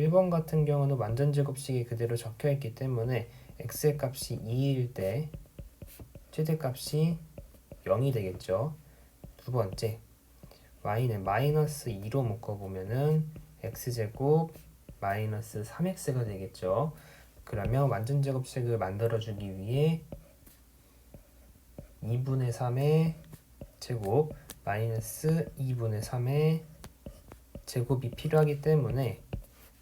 1번 같은 경우는 완전 제곱식이 그대로 적혀 있기 때문에 x의 값이 2일 때 최대값이 0이 되겠죠. 두 번째 y는 마이너스 2로 묶어보면은 x제곱 마이너스 3x가 되겠죠. 그러면 완전 제곱식을 만들어주기 위해 2분의 3의 제곱 마이너스 2분의 3의 제곱이 필요하기 때문에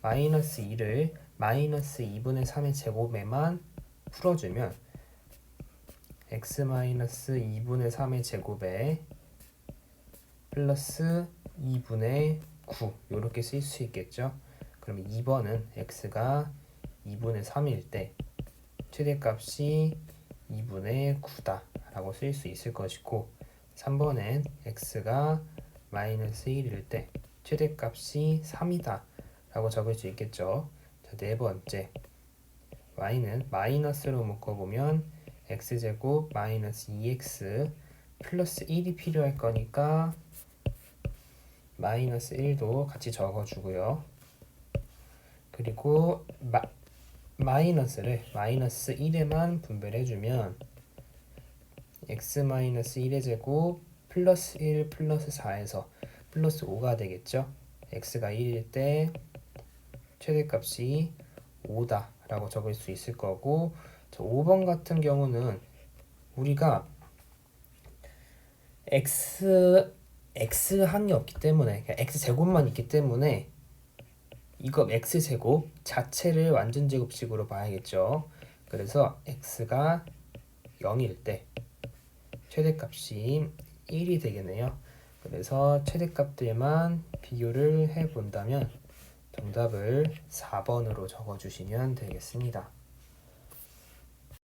마이너스 2를 마이너스 2분의 3의 제곱에만 풀어주면 x 마이너스 2분의 3의 제곱에 플러스 2분의 9 이렇게 쓸 수 있겠죠. 그럼 2번은 x가 2분의 3일 때 최대값이 2분의 9다 라고 쓸 수 있을 것이고 3번엔 x가 마이너스 1일 때 최대값이 3이다 라고 적을 수 있겠죠. 자, 네 번째 y는 마이너스로 묶어보면 x제곱 마이너스 2x 플러스 1이 필요할 거니까 마이너스 1도 같이 적어주고요. 그리고 마, 마이너스를 마이너스 1에만 분배해주면 x 마이너스 1의 제곱 플러스 1 플러스 4에서 플러스 5가 되겠죠. x가 1일 때 최대값이 5다 라고 적을 수 있을 거고 자, 5번 같은 경우는 우리가 x x 항이 없기 때문에 그냥 x 제곱만 있기 때문에 이거 x 제곱 자체를 완전 제곱식으로 봐야겠죠. 그래서 x가 0일 때 최대값이 1이 되겠네요. 그래서 최대값들만 비교를 해 본다면 정답을 4번으로 적어 주시면 되겠습니다.